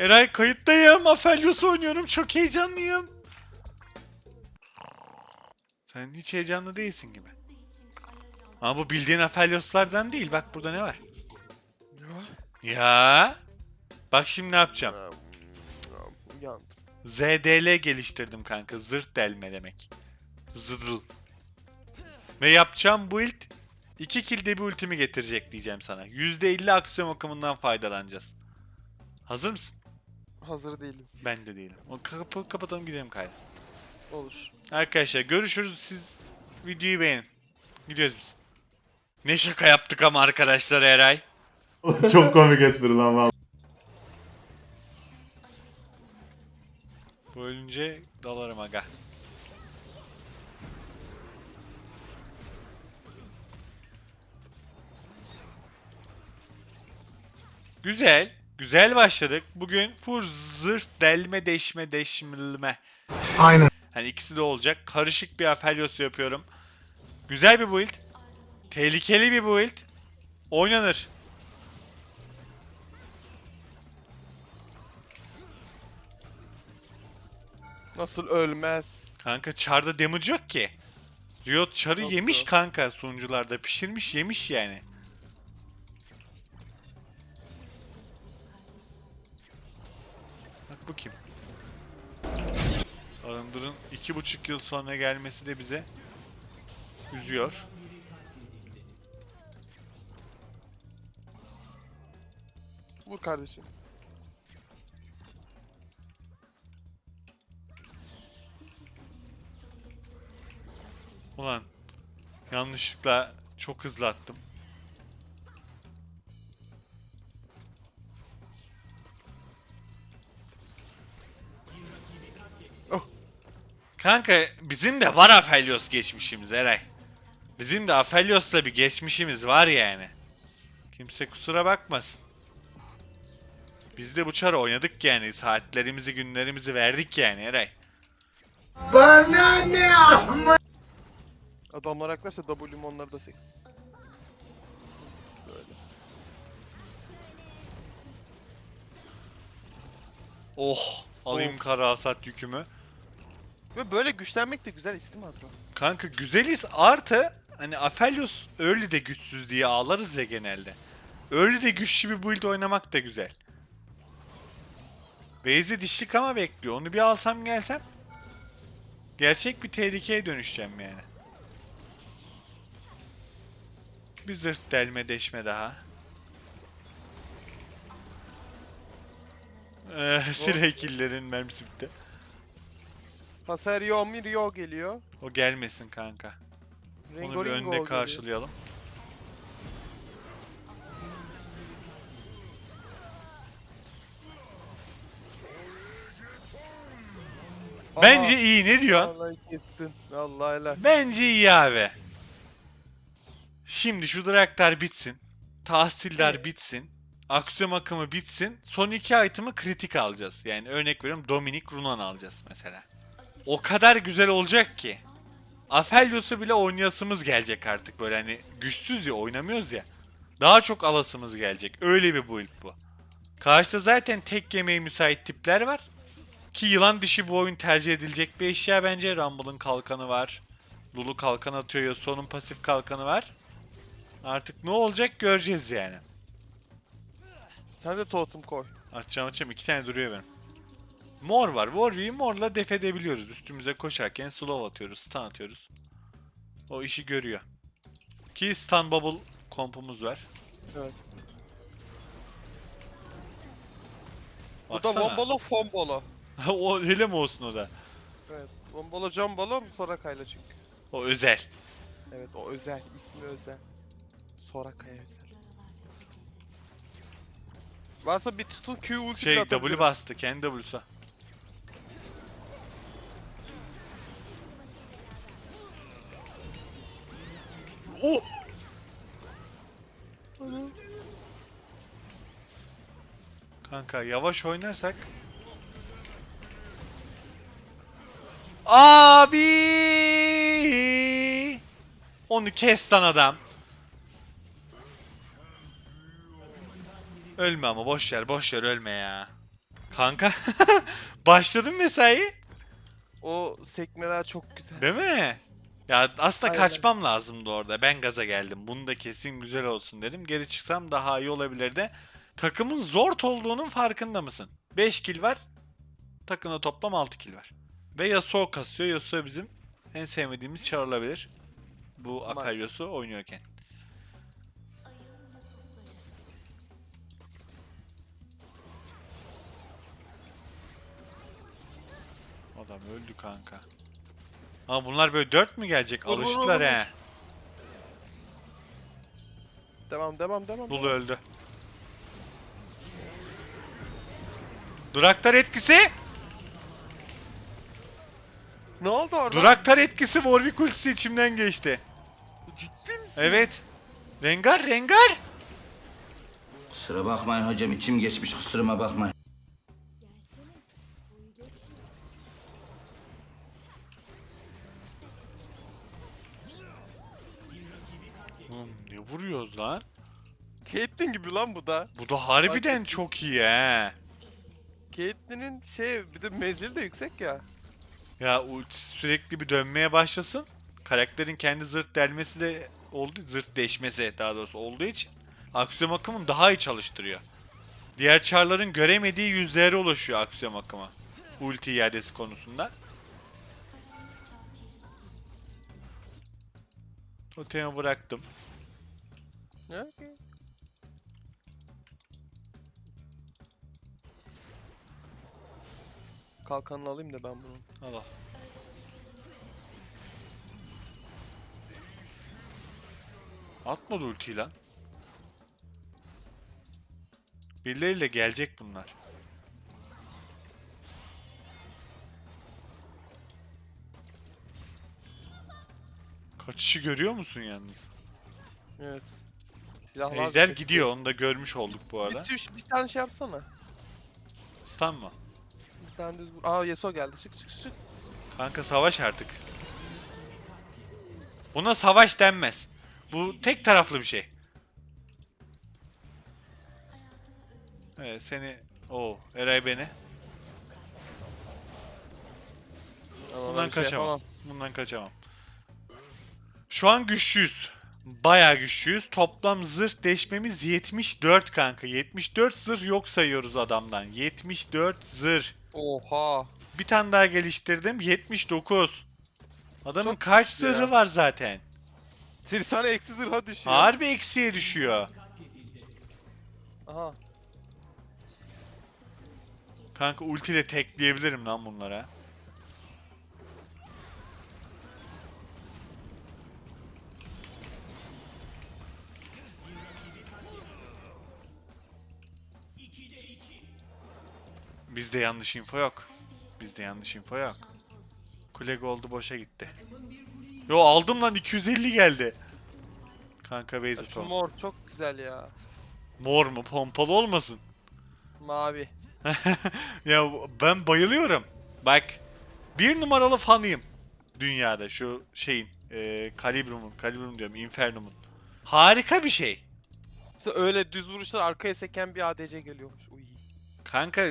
Eray kayıttayım. Aphelios oynuyorum. Çok heyecanlıyım. Sen hiç heyecanlı değilsin gibi. Ama bu bildiğin Aphelios'lardan değil. Bak burada ne var? Ya. Bak şimdi ne yapacağım. Uyandım. ZDL geliştirdim kanka. Zırt delme demek. Zırıl. Ve yapacağım build 2 kilde bir ultimi getirecek diyeceğim sana. %50 aksiyon akımından faydalanacağız. Hazır mısın? Hazır değilim. Ben de değilim. O kapı kapatalım gidelim kayda. Olur. Arkadaşlar görüşürüz. Siz videoyu beğenin. Gidiyoruz biz. Ne şaka yaptık ama arkadaşlar Eray. Çok komik espri lan valla. Bu ölünce dalarım aga. Güzel. Güzel başladık. Bugün full zırt delme deşme deşmilme. Aynen. Hani ikisi de olacak. Karışık bir Aphelios yapıyorum. Güzel bir build. Tehlikeli bir build. Oynanır. Nasıl ölmez? Kanka çarda damage yok ki. Riot çarı Yok, yemiş yok. kanka sunucularda. Pişirmiş yemiş yani. Bu kim? Arındır'ın iki buçuk yıl sonra gelmesi de bize üzüyor. Vur kardeşim. Ulan yanlışlıkla çok hızlı attım. Kanka bizim de var Aphelios geçmişimiz Eray. Bizim de Aphelios'la bir geçmişimiz var yani. Kimse kusura bakmasın. Biz de bu çarı oynadık yani. Saatlerimizi, günlerimizi verdik yani Eray. Adamlar yaklaşsa W'm onları da seks. Böyle. Oh! Alayım kara hasat yükümü. Ve böyle güçlenmek de güzel istim Adro. Kanka güzeliz artı hani Aphelios early de güçsüz diye ağlarız ya genelde. Early de güçlü bir build oynamak da güzel. Base'de dişlik ama bekliyor. Onu bir alsam gelsem gerçek bir tehlikeye dönüşeceğim yani. Bir zırt delme deşme daha. Ee, silah mermisi bitti. Hasar Yomi Rio geliyor. O gelmesin kanka. Onu Ringo bir Ringo önde karşılayalım. Bence iyi ne diyorsun? Vallahi kestin. Vallahi helal. Bence iyi abi. Şimdi şu Draktar bitsin. Tahsiller bitsin. Aksiyon akımı bitsin. Son iki item'ı kritik alacağız. Yani örnek veriyorum Dominic Runan alacağız mesela. O kadar güzel olacak ki. Aphelios'u bile oynayasımız gelecek artık böyle hani güçsüz ya oynamıyoruz ya. Daha çok alasımız gelecek. Öyle bir build bu. Karşıda zaten tek yemeğe müsait tipler var. Ki yılan dişi bu oyun tercih edilecek bir eşya bence. Rumble'ın kalkanı var. Lulu kalkan atıyor. Yasuo'nun pasif kalkanı var. Artık ne olacak göreceğiz yani. Sen de totem koy. Açacağım açacağım. iki tane duruyor benim. Mor var. Warwick'i morla def edebiliyoruz. Üstümüze koşarken slow atıyoruz. Stun atıyoruz. O işi görüyor. Ki stun bubble kompumuz var. Evet. Bu da Baksana. bombolo fombolo. o öyle mi olsun o da? Evet. Bombolo jambolo Soraka'yla çünkü. O özel. Evet o özel. ismi özel. Soraka'ya özel. Varsa bir tutun Q ulti Şey W bastı. Kendi W'su. Oh! Kanka yavaş oynarsak. Abi! Onu kes lan adam. Ölme ama boş ver boş ver ölme ya. Kanka başladın mesai. O sekmeler çok güzel. Değil mi? Ya aslında Aynen. kaçmam lazımdı orada. Ben gaza geldim. Bunu da kesin güzel olsun dedim. Geri çıksam daha iyi olabilirdi. Takımın zor olduğunun farkında mısın? 5 kill var. Takımda toplam 6 kill var. Ve Yasuo kasıyor. Yasuo bizim en sevmediğimiz çağrılabilir. Bu Maalesef. Akar oynuyorken. Adam öldü kanka. Ama bunlar böyle 4 mü gelecek? Vur, vur, Alıştılar vur, vur. he. Devam devam devam. Lulu öldü. Duraktar etkisi. Ne oldu orada? Duraktar etkisi Warwick ultisi içimden geçti. Ciddi misin? Evet. Rengar, Rengar. Kusura bakmayın hocam içim geçmiş kusuruma bakmayın. Oğlum ne vuruyoruz lan? Caitlyn gibi lan bu da. Bu da harbiden çok iyi he. Caitlyn'in şey bir de menzili de yüksek ya. Ya ultisi sürekli bir dönmeye başlasın. Karakterin kendi zırt delmesi de oldu. Zırt deşmesi daha doğrusu olduğu için. Aksiyon akımını daha iyi çalıştırıyor. Diğer çarların göremediği yüzlere ulaşıyor aksiyon akımı. Ulti iadesi konusunda. Totemi bıraktım. Ya, okey. Kalkanını alayım da ben bunu. Al al. Atmadı ultiyi lan. Birileriyle gelecek bunlar. Kaçışı görüyor musun yalnız? Evet. Silah Ejder gidiyor onu da görmüş olduk bu arada. Bir, tüş- bir tane şey yapsana. Stun mı? Bir tane düz vur. Aa Yasuo geldi. Çık çık çık. Kanka savaş artık. Buna savaş denmez. Bu tek taraflı bir şey. Evet seni... Oo Eray beni. Ama ben Bundan bir şey kaçamam. yapamam. Bundan kaçamam. Şu an güçlüyüz. Bayağı güçlüyüz. Toplam zırh deşmemiz 74 kanka. 74 zırh yok sayıyoruz adamdan. 74 zırh. Oha. Bir tane daha geliştirdim. 79. Adamın Çok kaç güçlü ya. zırhı var zaten? Sana eksi zırha düşüyor. Harbi eksiye düşüyor. Aha. Kanka ultiyle tekleyebilirim lan bunlara. Bizde yanlış info yok. Bizde yanlış info yok. Kule goldu boşa gitti. Yo aldım lan 250 geldi. Kanka base Şu atalım. mor çok güzel ya. Mor mu? Pompalı olmasın. Mavi. ya ben bayılıyorum. Bak bir numaralı fanıyım dünyada şu şeyin e, Calibrum'un, Calibrum diyorum Infernum'un. Harika bir şey. Mesela öyle düz vuruşlar arkaya seken bir ADC geliyormuş. Uy. Kanka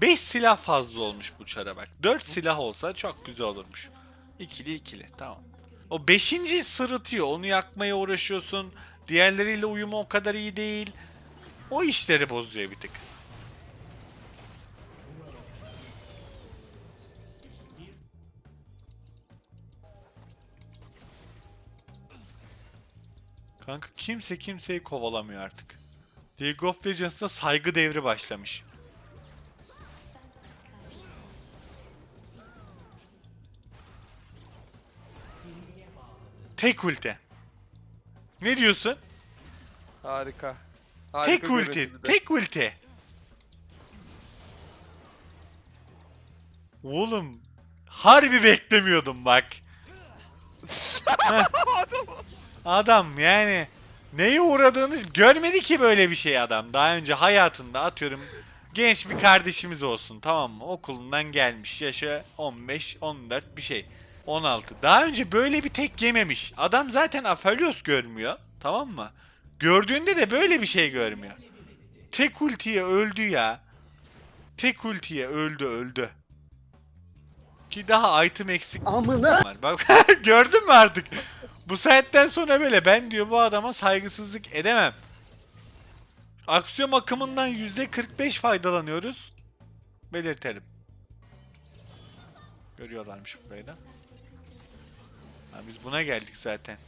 5 silah fazla olmuş bu çara bak. 4 silah olsa çok güzel olurmuş. İkili ikili tamam. O 5. sırıtıyor. Onu yakmaya uğraşıyorsun. Diğerleriyle uyumu o kadar iyi değil. O işleri bozuyor bir tık. Kanka kimse kimseyi kovalamıyor artık. League of Legends'da saygı devri başlamış. Tek ulti. Ne diyorsun? Harika. Harika tek ulti. Tek. Oğlum harbi beklemiyordum bak. Heh. adam yani neye uğradığını görmedi ki böyle bir şey adam. Daha önce hayatında atıyorum genç bir kardeşimiz olsun tamam mı? Okulundan gelmiş yaşı 15 14 bir şey. 16. Daha önce böyle bir tek yememiş. Adam zaten Aphelios görmüyor. Tamam mı? Gördüğünde de böyle bir şey görmüyor. Tek ultiye öldü ya. tek ultiye öldü öldü. Ki daha item eksik var. Bak gördün mü artık? Bu saatten sonra böyle ben diyor bu adama saygısızlık edemem. Aksiyon akımından %45 faydalanıyoruz. Belirtelim. Görüyorlarmış burayı da. Ha, biz buna geldik zaten.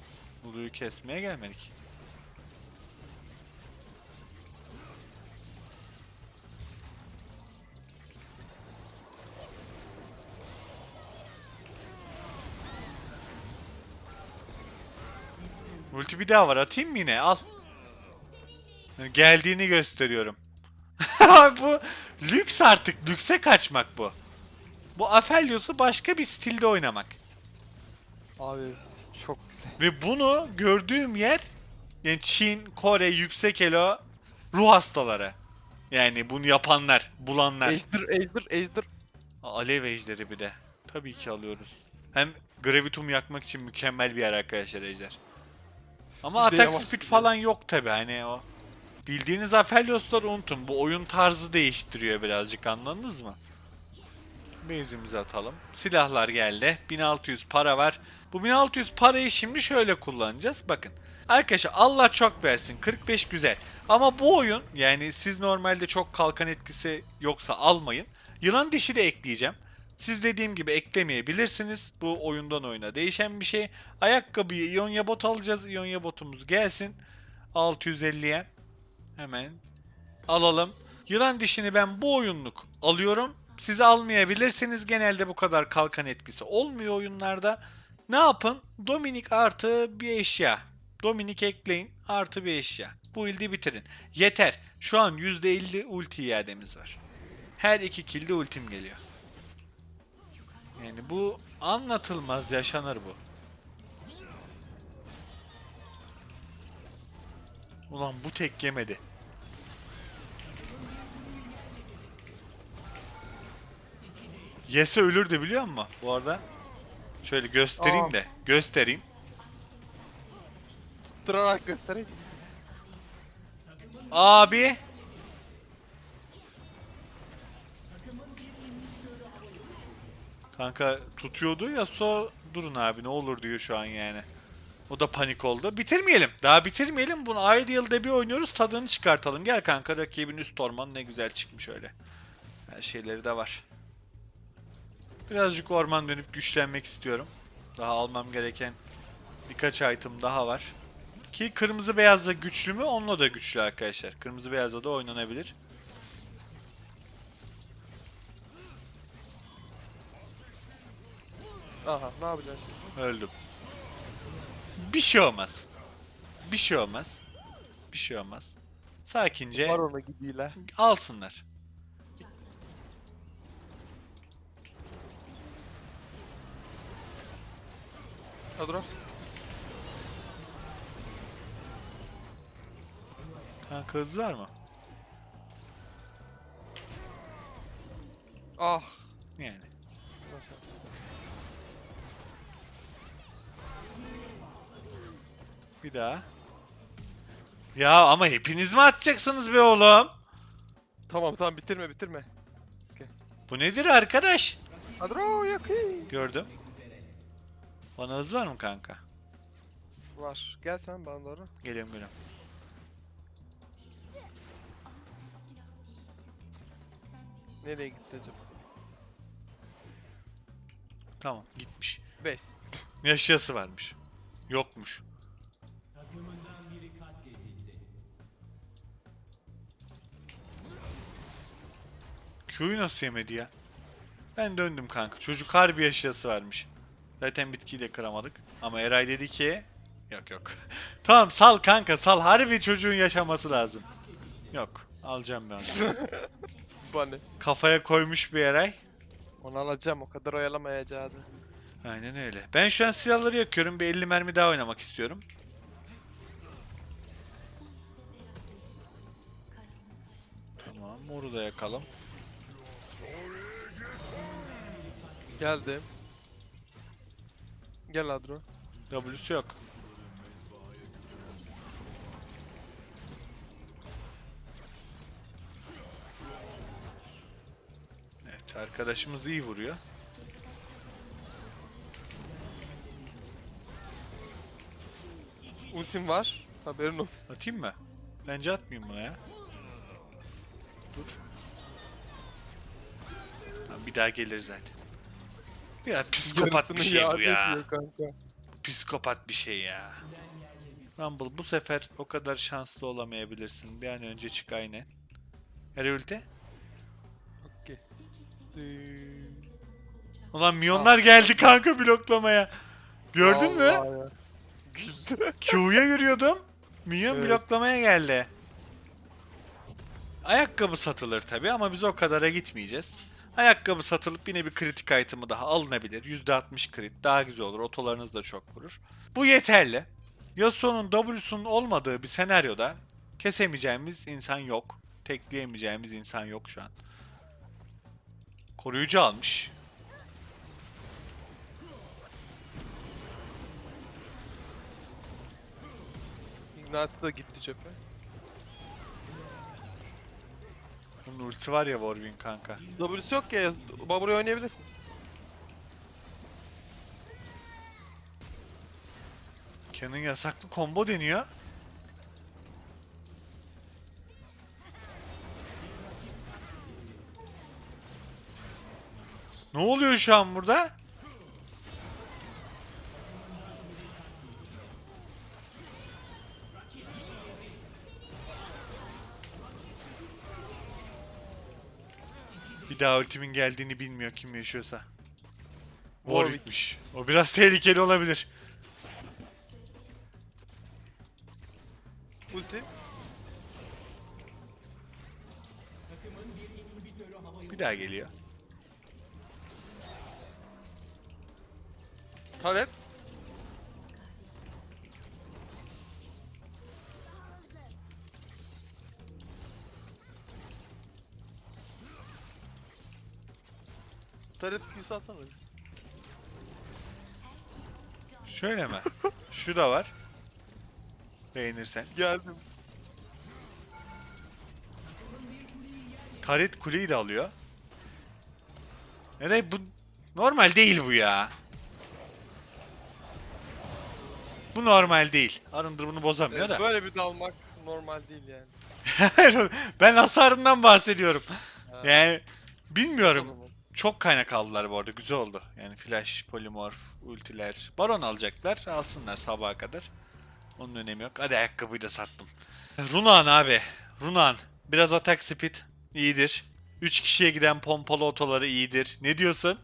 Buluyu kesmeye gelmedik. Multi bir daha var atayım mı yine al. Geldiğini gösteriyorum. bu lüks artık lükse kaçmak bu. Bu Aphelios'u başka bir stilde oynamak. Abi çok güzel. Ve bunu gördüğüm yer yani Çin, Kore, yüksek elo ruh hastaları. Yani bunu yapanlar, bulanlar. Ejder, Ejder, Ejder. Alev ejderi bir de. Tabii ki alıyoruz. Hem Gravitum yakmak için mükemmel bir yer arkadaşlar ejder. Ama Bir de atak yavaş speed gidiyor. falan yok tabi hani o. Bildiğiniz Aphelios'ları unutun. Bu oyun tarzı değiştiriyor birazcık anladınız mı? Base'imizi atalım. Silahlar geldi. 1600 para var. Bu 1600 parayı şimdi şöyle kullanacağız. Bakın. Arkadaşlar Allah çok versin. 45 güzel. Ama bu oyun yani siz normalde çok kalkan etkisi yoksa almayın. Yılan dişi de ekleyeceğim. Siz dediğim gibi eklemeyebilirsiniz. Bu oyundan oyuna değişen bir şey. Ayakkabıyı İonya bot alacağız. İonya botumuz gelsin. 650'ye. Hemen alalım. Yılan dişini ben bu oyunluk alıyorum. Siz almayabilirsiniz. Genelde bu kadar kalkan etkisi olmuyor oyunlarda. Ne yapın? Dominik artı bir eşya. Dominik ekleyin artı bir eşya. Bu ildi bitirin. Yeter. Şu an %50 ulti iademiz var. Her iki kilde ultim geliyor. Yani bu anlatılmaz yaşanır bu. Ulan bu tek yemedi. Yese ölürdü biliyor musun? Bu arada şöyle göstereyim Aa. de göstereyim. Durarak göstereyim. Abi. Kanka tutuyordu ya so durun abi ne olur diyor şu an yani. O da panik oldu. Bitirmeyelim. Daha bitirmeyelim. Bunu Ideal'de bir oynuyoruz. Tadını çıkartalım. Gel kanka rakibin üst ormanı ne güzel çıkmış öyle. Her şeyleri de var. Birazcık orman dönüp güçlenmek istiyorum. Daha almam gereken birkaç item daha var. Ki kırmızı beyazla güçlü mü? Onunla da güçlü arkadaşlar. Kırmızı beyazla da oynanabilir. Aha ne yapacağız şimdi? Öldüm. Bir şey olmaz. Bir şey olmaz. Bir şey olmaz. Sakince Var ona gidiyle. alsınlar. Kadro. Kanka hızlılar mı? Ah. Yani. Bir daha. Ya ama hepiniz mi atacaksınız be oğlum? Tamam tamam bitirme bitirme. Bu nedir arkadaş? Kadro yakın. Gördüm. Bana hız var mı kanka? Var. Gel sen bana doğru. Geliyorum geliyorum. Nereye gitti acaba? Tamam gitmiş. Base. Yaşası varmış. Yokmuş. Q'yu nasıl yemedi ya? Ben döndüm kanka. Çocuk harbi yaşası varmış. Zaten bitkiyi de kıramadık. Ama Eray dedi ki... Yok yok. tamam sal kanka sal. Harbi çocuğun yaşaması lazım. Yok. Alacağım ben onu. Bana. Kafaya koymuş bir Eray. Onu alacağım o kadar oyalamayacağı. Aynen öyle. Ben şu an silahları yakıyorum. Bir 50 mermi daha oynamak istiyorum. Tamam. Moru da yakalım. Geldim. Gel Adro. W'su yok. Arkadaşımız iyi vuruyor. Ultim var. Haberin olsun. Atayım mı? Bence atmayayım buna ya. Dur. Tamam, bir daha gelir zaten. Ya psikopat bir şey bu ya. Psikopat bir şey ya. Rumble bu sefer o kadar şanslı olamayabilirsin. Bir an önce çık aynen. Okey. Düüü. Ulan milyonlar geldi kanka bloklamaya. Gördün mü? Q'ya yürüyordum. Minyon Evet. bloklamaya geldi. Ayakkabı satılır tabi ama biz o kadara gitmeyeceğiz. Ayakkabı satılıp yine bir kritik item'ı daha alınabilir. %60 crit daha güzel olur. Otolarınız da çok vurur. Bu yeterli. Yasuo'nun W'sunun olmadığı bir senaryoda kesemeyeceğimiz insan yok. Tekleyemeyeceğimiz insan yok şu an. Koruyucu almış. Ignite da gitti cephe. Bunun ulti var ya Warwing kanka. W'si yok ya. Babur'u oynayabilirsin. Canon yasaklı combo deniyor. Ne oluyor şu an burada? Bir daha ultimin geldiğini bilmiyor kim yaşıyorsa. Warwick'miş. O biraz tehlikeli olabilir. Ulti. Bir daha geliyor. Talep. Taret Q'su alsana. Şöyle mi? Şu da var. Beğenirsen. Geldim. Taret kuleyi de alıyor. Nereye bu? Normal değil bu ya. Bu normal değil. Arındır bunu bozamıyor da. Böyle bir dalmak normal değil yani. ben hasarından bahsediyorum. Yani bilmiyorum. Çok kaynak aldılar bu arada. Güzel oldu. Yani flash, polimorf, ultiler. Baron alacaklar. Alsınlar sabaha kadar. Onun önemi yok. Hadi ayakkabıyı da sattım. Runan abi. Runan. Biraz atak speed iyidir. 3 kişiye giden pompalı otoları iyidir. Ne diyorsun?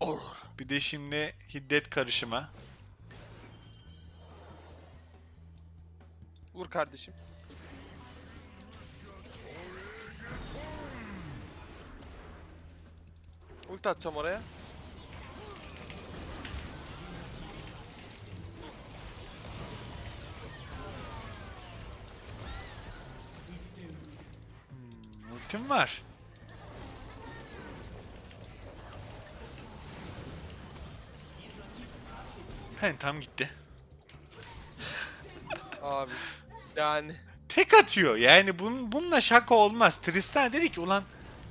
Olur. Bir de şimdi hiddet karışımı. Vur kardeşim. Ulti atacağım oraya. Ultim var. He tam gitti. Abi. Yani. Tek atıyor. Yani bunun, bununla şaka olmaz. Tristan dedi ki ulan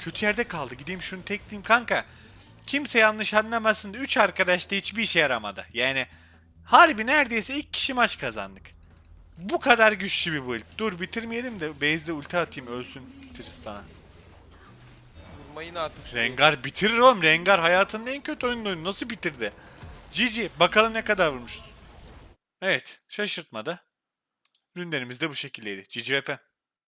kötü yerde kaldı. Gideyim şunu tekleyeyim kanka. Kimse yanlış anlamasın da 3 arkadaş da hiçbir işe yaramadı. Yani harbi neredeyse ilk kişi maç kazandık. Bu kadar güçlü bir build. Dur bitirmeyelim de base'de ulti atayım ölsün Tristan'a. Vurmayın artık. Rengar bitirir oğlum. Rengar hayatının en kötü oyunu nasıl bitirdi? Cici bakalım ne kadar vurmuşuz. Evet şaşırtmadı. Ürünlerimiz de bu şekildeydi. Cici VP.